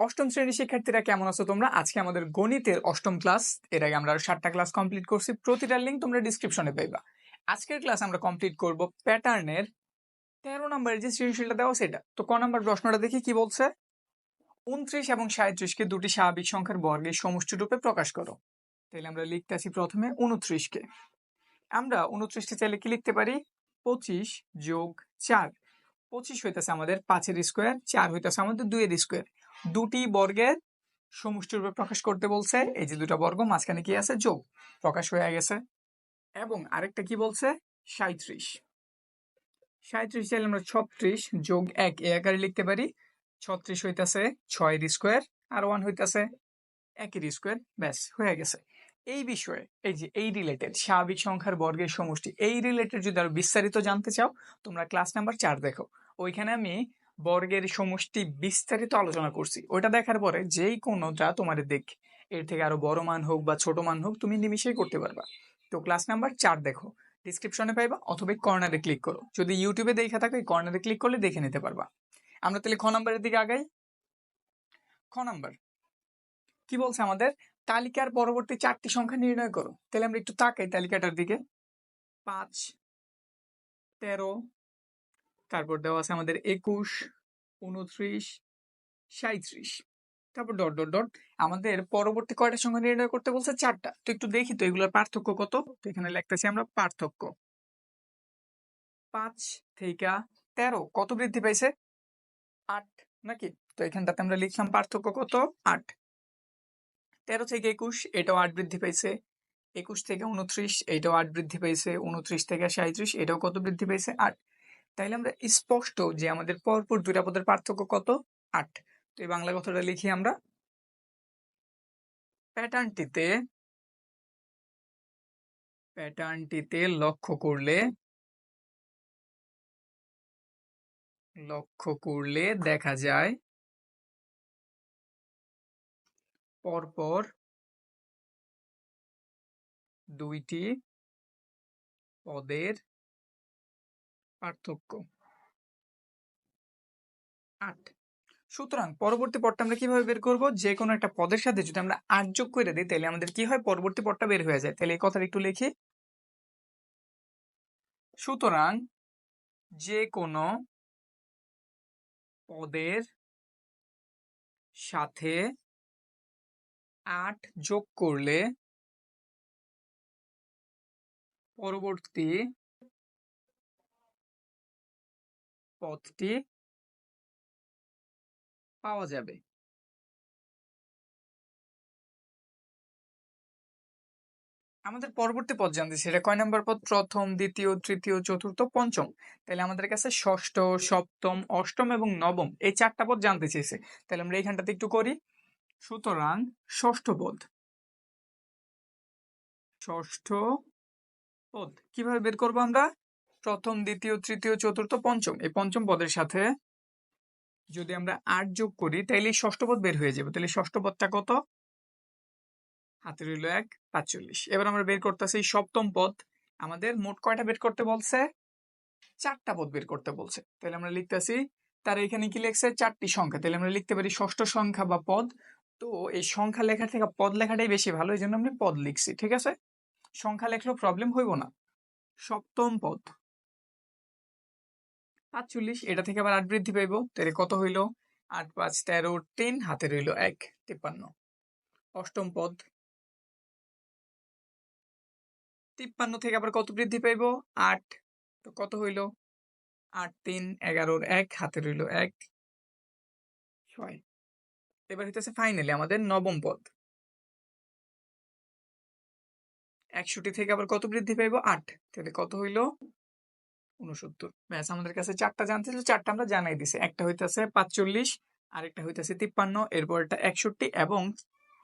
অষ্টম শ্রেণির শিক্ষার্থীরা কেমন আছো তোমরা? আজকে আমাদের গণিতের অষ্টম ক্লাস এর আগে আমরা সাতটা ক্লাস কমপ্লিট করছি। প্রতিটা লিঙ্ক তোমরা ডিসক্রিপশনে পাইবা। আজকের ক্লাস আমরা কমপ্লিট করব প্যাটার্নের তেরো নম্বরের যে সৃজনশীলটা দেওয়া সেটা তো ক নম্বর প্রশ্নটা দেখি কি বলছে? উনত্রিশ এবং সাঁত্রিশকে দুটি স্বাভাবিক সংখ্যার বর্গের সমষ্টি রূপে প্রকাশ করো। তাহলে আমরা লিখতে আছি প্রথমে উনত্রিশকে আমরা উনত্রিশকে চাইলে কি লিখতে পারি? পঁচিশ যোগ চার। পঁচিশ হইতেছে আমাদের পাঁচের স্কোয়ার চার হইতেছে আমাদের দুইয়ের স্কোয়ার দুটি বর্গের সমষ্টি রূপে প্রকাশ করতে বলছে। এই যে দুটা বর্গ, মাঝখানে কি আছে? যোগ প্রকাশ হয়ে গেছে। এবং আরেকটা কি বলছে? সাঁত্রিশ সাঁত্রিশ চাইলে আমরা ছত্রিশ যোগ এক এ আকারে লিখতে পারি। ছত্রিশ হইতাছে ছয়ের স্কোয়ার আর ওয়ান হইতাছে একের স্কোয়ার। ব্যাস, হয়ে গেছে। এই বিষয়ে, এই যে এই রিলেটেড স্বাভাবিক সংখ্যার বর্গের সমষ্টি, এই রিলেটেড যদি আরও বিস্তারিত জানতে চাও, তোমরা ক্লাস নাম্বার চার দেখো। ওইখানে আমি বর্গের সমষ্টি বিস্তারিত আলোচনা করছি। ওইটা দেখার পরে যেই কোনোটা তোমার দেখ, এর থেকে আরও বড় মান হোক বা ছোট মান হোক, তুমি নিমিশেই করতে পারবা। তো ক্লাস নাম্বার চার দেখো। ডিসক্রিপশনে পাইবা অথবা কর্নারে ক্লিক করো। যদি ইউটিউবে দেখা থাকো কর্নারে ক্লিক করলে দেখে নিতে পারবা। আমরা তাহলে খ নাম্বারের দিকে আগাই। খ নাম্বার। কি বলছে আমাদের? তালিকার পরবর্তী চারটি সংখ্যা নির্ণয় করো। তাহলে আমরা একটু তাকাই তালিকাটার দিকে। পাঁচ, তেরো, তারপর দেওয়া আছে আমাদের একুশ উনত্রিশ সাঁত্রিশ তারপর ডট ডট ডট। আমাদের পরবর্তী কয়টা সংখ্যা নির্ণয় করতে বলছে? চারটা। তো একটু দেখি তো এগুলোর পার্থক্য কত? এখানে লিখতেছি আমরা পার্থক্য। পাঁচ থেকে তেরো। কত বৃদ্ধি পাইছে আট নাকি? তো এখানটাতে আমরা লিখলাম পার্থক্য কত? আট। তেরো থেকে একুশ, এটাও আট বৃদ্ধি পাইছে একুশ থেকে উনত্রিশ এটাও আট বৃদ্ধি পাইছে উনত্রিশ থেকে সাঁত্রিশ এটাও কত বৃদ্ধি পাইছে আট। তাইলে আমরা স্পষ্ট যে আমাদের পরপর দুইটা পদের পার্থক্য কত? আট। তো এই বাংলা কথাটা লিখি আমরা। প্যাটার্নটিতে প্যাটার্নটিতে লক্ষ্য করলে লক্ষ্য করলে দেখা যায়, পরপর দুইটি পদের পার্থক্য। আট। সুতরাং পরবর্তী পদটা আমরা কীভাবে বের করব? যে কোনো একটা পদের সাথে যদি আমরা আট যোগ করে দিই, তাহলে আমাদের কি হয়? পরবর্তী পদটা বের হয়ে যায়। তাহলে এই কথাটা একটু লিখি। সুতরাং যে কোনো পদের সাথে আট যোগ করলে পরবর্তী পথটি পাওয়া যাবে। আমাদের পরবর্তী পদ জানতে সেটা কয় নাম্বার পদ প্রথম, দ্বিতীয়, তৃতীয়, চতুর্থ, পঞ্চম। তাহলে আমাদের কাছে ষষ্ঠ, সপ্তম, অষ্টম এবং নবম এই চারটা পদ জানতে চেয়েছে তাহলে আমরা এইখানটাতে একটু করি। সুতরাং ষষ্ঠ পদ ষষ্ঠ পদ কীভাবে বের করব আমরা? প্রথম, দ্বিতীয়, তৃতীয়, চতুর্থ, পঞ্চম। এই পঞ্চম পদের সাথে যদি আমরা আট যোগ করি, তাইলে ষষ্ঠ পদ বের হয়ে যাবে। তাহলে ষষ্ঠ পদটা কত? হাতে রইল এক, পাঁচচল্লিশ। এবার আমরা বের করতেছি সপ্তম পদ। আমাদের মোট কয়টা বের করতে বলছে? চারটা পদ বের করতে বলছে। তাহলে আমরা লিখতেছি, তার এখানে কি লিখছে? চারটি সংখ্যা। তাহলে আমরা লিখতে পারি ষষ্ঠ সংখ্যা বা পদ। তো এই সংখ্যা লেখার থেকে পদ লেখাটাই বেশি ভালো, এই জন্য আমরা পদ লিখছি, ঠিক আছে? সংখ্যা লেখলেও প্রবলেম হইব না। সপ্তম পদ। পাঁচচল্লিশ এটা থেকে আবার আট বৃদ্ধি পাইব। তাহলে কত হইল? আট পাঁচ তেরো, তিন, হাতে রইল এক, তিপ্পান্ন। অষ্টম পদ। তিপ্পান্ন থেকে আবার কত বৃদ্ধি পাইব? আট। তো কত হইল? আট, তিন, এগারোর এক, হাতে রইল এক। ছয়। এবার হইতেছে ফাইনালি আমাদের নবম পদ। একষট্টি থেকে আবার কত বৃদ্ধি পাইব? আট। তাহলে কত হইল? উনসত্তর ব্যাস, আমাদের কাছে চারটা জানতে ছিল চারটা আমরা জানাই দিছি। একটা হইতেছে পাঁচচল্লিশ, আরেকটা হইতেছে তিপ্পান্ন এরপর একটা একষট্টি এবং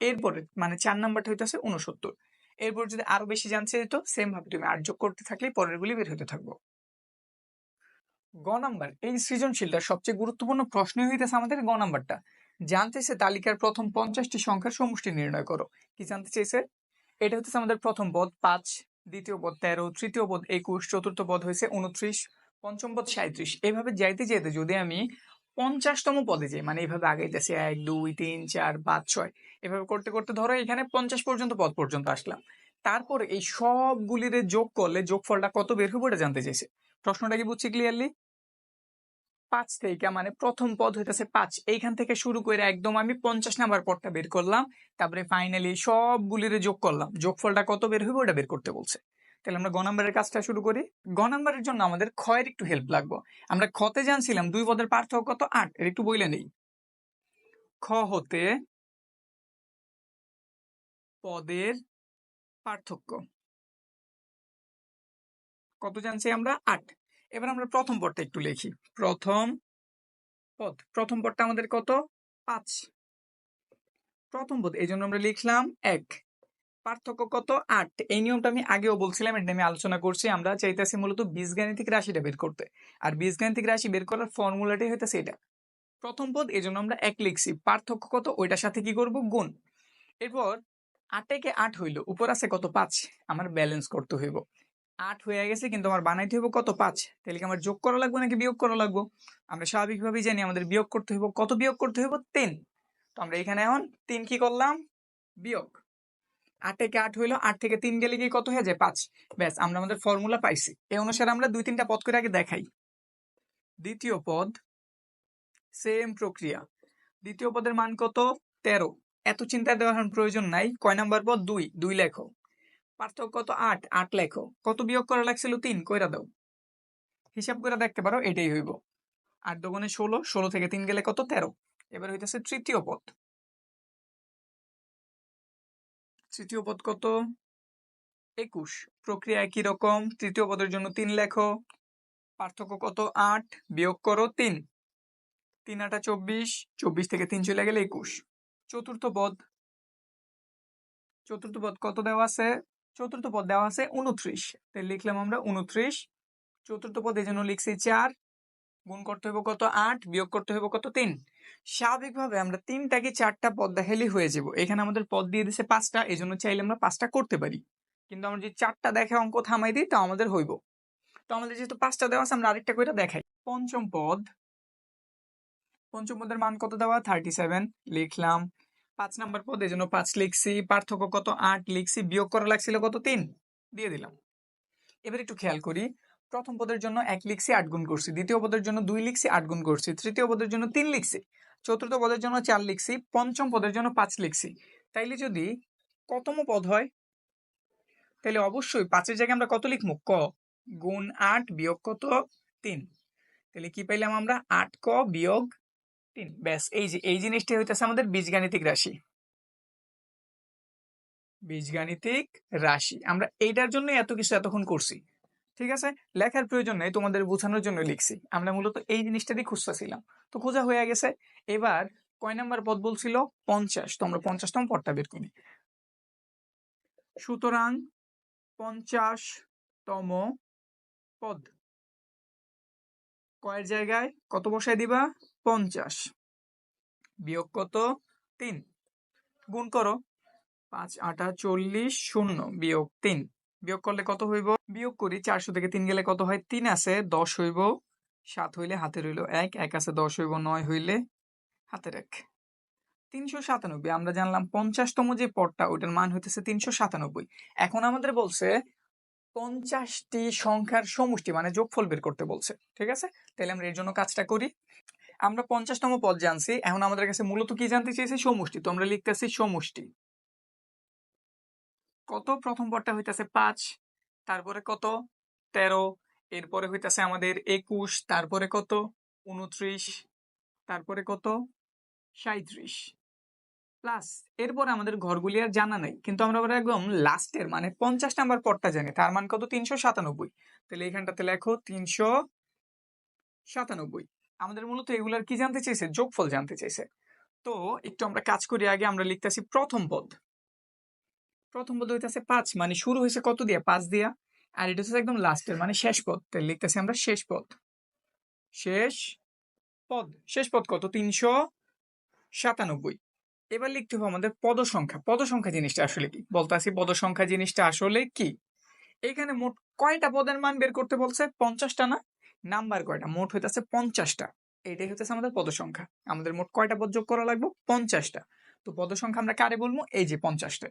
এরপরে মানে চার নাম্বারটা হইতেছে উনসত্তর এরপর যদি আরও বেশি জানতে যেত সেম ভাবে তুমি আট যোগ করতে থাকলে পরের গুলি বের হতে থাকব। গ নাম্বার, এই সৃজনশীলটার সবচেয়ে গুরুত্বপূর্ণ প্রশ্ন হইতেছে আমাদের গ নাম্বারটা। জানতেছে তালিকার প্রথম পঞ্চাশটি সংখ্যার সমষ্টি নির্ণয় করো। কি জানতে চেয়েছে এটা হচ্ছে আমাদের প্রথম পদ, পাঁচ। দ্বিতীয় পদ তেরো, তৃতীয় পদ একুশ, চতুর্থ পদ হয়েছে উনত্রিশ, পঞ্চম পদ সাঁত্রিশ এভাবে যাইতে যাইতে যদি আমি পঞ্চাশতম পদে যাই মানে এইভাবে আগাইতেছি এক, দুই, তিন, চার, পাঁচ, ছয়, এভাবে করতে করতে ধরো এখানে পঞ্চাশ পর্যন্ত পদ পর্যন্ত আসলাম। তারপর এই সবগুলিরে যোগ করলে যোগফলটা কত বের হবে ওটা জানতে চাইছে? প্রশ্নটা কি বুঝছি ক্লিয়ারলি পাঁচ থেকে মানে প্রথম পদ হইতেছে পাঁচ। এইখান থেকে শুরু করে একদম আমি পঞ্চাশ নাম্বার পদটা বের করলাম। তারপরে ফাইনালি সবগুলিরে যোগ করলাম। যোগফলটা কত বের হবে ওটা বের করতে বলছে। তাহলে আমরা গ নাম্বারের কাজটা শুরু করি। গ নাম্বারের জন্য আমাদের ক্ষয়ের একটু হেল্প লাগবে। আমরা খতে জানছিলাম দুই পদের পার্থক্য কত? আট। এর একটু বইলে নেই। খ হতে পদের পার্থক্য। কত জানছি আমরা? আট। এবার আমরা প্রথম পদটা একটু লিখি। প্রথম পদ। প্রথম পদটা আমাদের কত? পাঁচ। প্রথম পদ। এই জন্য আমরা লিখলাম এক। পার্থক্য কত? আট। এই নিয়মটা আমি আগেও বলছিলাম, এটা আমি আলোচনা করছি। আমরা চাইতেছি মূলত বীজগাণিতিক রাশিটা বের করতে। আর বীজগাণিতিক রাশি বের করার ফর্মুলাটাই হইতেছে এটা। প্রথম পদ, এই জন্য আমরা এক লিখছি। পার্থক্য কত? ওইটার সাথে কি করব? গুণ। এরপর আটেকে আট হইল। উপর আছে কত? পাঁচ। আমার ব্যালেন্স করতে হইব। আট হয়ে গেছে, কিন্তু আমার বানাইতে হইব কত? পাঁচ। তাহলে কি আমার যোগ করা লাগবে নাকি বিয়োগ করা লাগবে? আমরা স্বাভাবিকভাবেই জানি আমাদের বিয়োগ করতে হইব কত? বিয়োগ করতে হইব তিন। তো আমরা এখানে এখন তিন কি করলাম? বিয়োগ। আট থেকে আট হইল, আট থেকে তিন গেলে কি কত হয়ে যায়? পাঁচ। ব্যাস, আমরা আমাদের ফর্মুলা পাইছি। এই অনুসারে আমরা দুই তিনটা পদ করে আগে দেখাই। দ্বিতীয় পদ সেম প্রক্রিয়া। দ্বিতীয় পদের মান কত? তেরো। এত চিন্তা দেওয়ার প্রয়োজন নাই। কয় নাম্বার পদ? দুই। দুই লেখো। পার্থক্য কত আট আট লেখো। কত বিয়োগ করা লাগছিল তিন? কইরা দাও। হিসাব করে দেখতে পারো, এটাই হইব। আট দোকানে ষোলো ষোলো থেকে তিন গেলে কত? তেরো। এবার হইতেছে তৃতীয় পদ। তৃতীয় পদ কত? একুশ। প্রক্রিয়া একই রকম? তৃতীয় পদের জন্য তিন লেখো। পার্থক্য কত? আট। বিয়োগ করো তিন। তিন আটা চব্বিশ চব্বিশ থেকে তিন চলে গেলে একুশ। চতুর্থ পদ। চতুর্থ পদ কত দেওয়া আছে? চতুর্থ পদ দেওয়া আছে উনত্রিশ তাই লিখলাম আমরা উনত্রিশ চতুর্থ পদ এই জন্য লিখছি চার, গুণ করতে হবে কত আট, বিয়োগ করতে হবে কত তিন। স্বাভাবিকভাবে আমরা তিনটা কি চারটা পদ দেখালেই হয়ে যাব। এখানে আমাদের পদ দিয়ে দিছে পাঁচটা এই জন্য চাইলে আমরা পাঁচটা করতে পারি। কিন্তু আমরা যদি চারটা দেখে অঙ্ক থামাই দিই তা আমাদের হইব। তো আমাদের যেহেতু পাঁচটা দেওয়া আছে, আমরা আরেকটা করে দেখাই। পঞ্চম পদ। পঞ্চম পদের মান কত দেওয়া? Thirty seven. লিখলাম পাঁচ নাম্বার পদ, এই জন্য পাঁচ লিখছি, পার্থক্য কত? আট লিখছি, বিয়োগ করা লাগছিল কত? তিন। দিয়ে দিলাম। এবার একটু খেয়াল করি। প্রথম পদের জন্য এক লিখছি, আট গুণ করছি। দ্বিতীয় পদের জন্য দুই লিখছি, আট গুণ করছি। তৃতীয় পদের জন্য তিন লিখছি। চতুর্থ পদের জন্য চার লিখছি। পঞ্চম পদের জন্য পাঁচ লিখছি। তাইলে যদি কতম পদ হয়? তাহলে অবশ্যই পাঁচের জায়গায় আমরা কত লিখব? ক গুণ আট বিয়োগ কত? তিন। তাহলে কি পাইলাম আমরা? আট ক বিয়োগ তিন। ব্যাস, এই যে, এই জিনিসটা হইতেছে আমাদের বীজগাণিতিক রাশি। বীজগাণিতিক রাশি। আমরা এইটার জন্য এত কিছু এতক্ষণ করছি। ঠিক আছে? লেখার প্রয়োজন নেই, তোমাদের বোঝানোর জন্য লিখছি। আমরা মূলত এই জিনিসটারই খুঁজতেছিলাম। তো খোঁজা হয়ে গেছে। এবার কয় নাম্বার পদ বলছিল? পঞ্চাশ। তো আমরা পঞ্চাশতম পদটা বের করি। সুতরাং পঞ্চাশতম পদ। কয়ের জায়গায় কত বসায় দিবা? পঞ্চাশ। বিয়োগ কত? তিন। গুণ করো। পাঁচ, আটা চল্লিশ, শূন্য। বিয়োগ তিন। বিয়োগ করলে কত হইব? বিয়োগ করি, চারশো থেকে তিন গেলে কত হয়? তিন আছে, দশ হইব। সাত হইলে হাতে রইল এক এক আছে, দশ হইব, নয় হইলে হাতের এক। তিনশো সাতানব্বই, আমরা জানলাম পঞ্চাশতম যে পদটা, ওইটার মান হইতেছে তিনশো সাতানব্বই। এখন আমাদের বলছে পঞ্চাশটি সংখ্যার সমষ্টি মানে যোগফল বের করতে বলছে। ঠিক আছে? তাহলে আমরা এর জন্য কাজটা করি। আমরা পঞ্চাশতম পদ জানছি। এখন আমাদের কাছে মূলত কি জানতে চেয়েছি সমষ্টি। তো আমরা লিখতেছি সমষ্টি। কত? প্রথম পদটা হইতেছে পাঁচ, তারপরে কত? তেরো, এরপরে হইতেছে আমাদের একুশ, তারপরে কত? উনত্রিশ, তারপরে কত? সাঁত্রিশ প্লাস এরপরে আমাদের ঘরগুলি আর জানা নাই। কিন্তু আমরা আবার একদম লাস্টের মানে পঞ্চাশ নাম্বার পদটা জানি। তার মান কত? তিনশো সাতানব্বই। তাহলে এখানটাতে লেখো, তিনশো সাতানব্বই। আমাদের মূলত এগুলার কি জানতে চাইছে? যোগফল জানতে চাইছে। তো একটু আমরা কাজ করি আগে, আমরা লিখতেছি প্রথম পদ। প্রথম পদ হইতেছে পাঁচ মানে শুরু হয়েছে কত দিয়া? পাঁচ দিয়া। আর এটা হচ্ছে একদম লাস্টের মানে শেষ পদ। তাহলে লিখতেছি আমরা শেষ পদ। শেষ পদ। শেষ পদ কত? তিনশো সাতানব্বই। এবার লিখতে হবে আমাদের পদ সংখ্যা পদ সংখ্যা জিনিসটা আসলে কি? বলতে আসি পদ সংখ্যা জিনিসটা আসলে কি? এখানে মোট কয়টা পদের মান বের করতে বলছে? পঞ্চাশটা না? নাম্বার কয়টা? মোট হইতেছে পঞ্চাশটা। এটাই হচ্ছে আমাদের পদ সংখ্যা আমাদের মোট কয়টা পদ যোগ করা লাগবে? পঞ্চাশটা। তো পদ সংখ্যা আমরা কারে বলব? এই যে পঞ্চাশটা।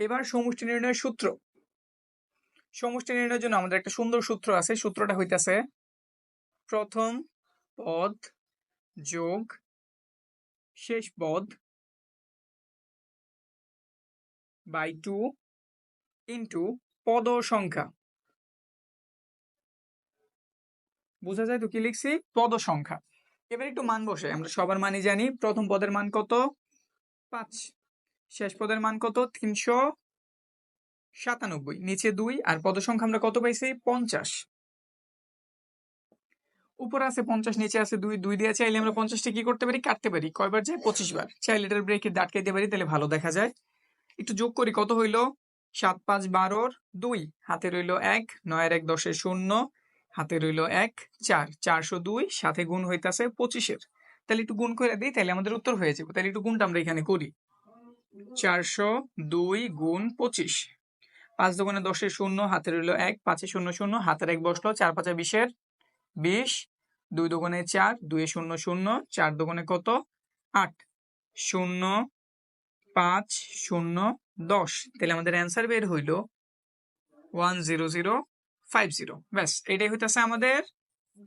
এবার সমষ্টি নির্ণয়ের সূত্র। সমষ্টি নির্ণয়ের জন্য আমাদের একটা সুন্দর সূত্র আছে। সূত্রটা হইতেছে প্রথম পদ যোগ শেষ পদ বাই টু ইন্টু পদ সংখ্যা বোঝা যায় তো কি লিখছি? পদ সংখ্যা এবার একটু মান বসে, আমরা সবার মানই জানি। প্রথম পদের মান কত? পাঁচ। শেষ পদের মান কত? তিনশো সাতানব্বই। নিচে দুই, আর পদ সংখ্যা আমরা কত পাইছি? পঞ্চাশ। উপরে আছে পঞ্চাশ, নিচে আছে দুই। দুই দিয়ে চাইলে আমরা পঞ্চাশটা কি করতে পারি? কাটতে পারি। কয়বার যায়? পঁচিশ বার। চাইলে এটার ব্রেকে দাঁটকে দিতে পারি, তাহলে ভালো দেখা যায়। একটু যোগ করি, কত হইল? সাত, পাঁচ, বারোর দুই। হাতে রইল এক, নয়ের এক, দশের শূন্য। হাতে রইল এক, চার, চারশো দুই, সাথে গুণ হইতাছে পঁচিশের। তাহলে একটু গুণ করে দিই, তাহলে আমাদের উত্তর হয়ে যাবে। তাহলে একটু গুণটা আমরা এখানে করি। চারশো দুই গুণ পঁচিশ। পাঁচ দোকানে দশের শূন্য, হাতে রইল এক, পাঁচে শূন্য শূন্য, হাতের এক বসল, চার পাঁচে বিশের বিশ, দুই দোকানে চার দুই শূন্য শূন্য, চার দোকানে কত? আট। শূন্য, পাঁচ, শূন্য, দশ। তাহলে আমাদের অ্যান্সার বের হইল one zero zero five zero ব্যাস, এটাই হইতেছে আমাদের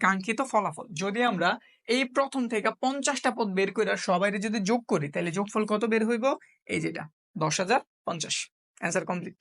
কাঙ্ক্ষিত ফলাফল। যদি আমরা এই প্রথম থেকে পঞ্চাশটা পদ বের করে সবাই যদি যোগ করি তাহলে যোগফল কত বের হইব? এই যেটা, দশ হাজার পঞ্চাশ। Answer complete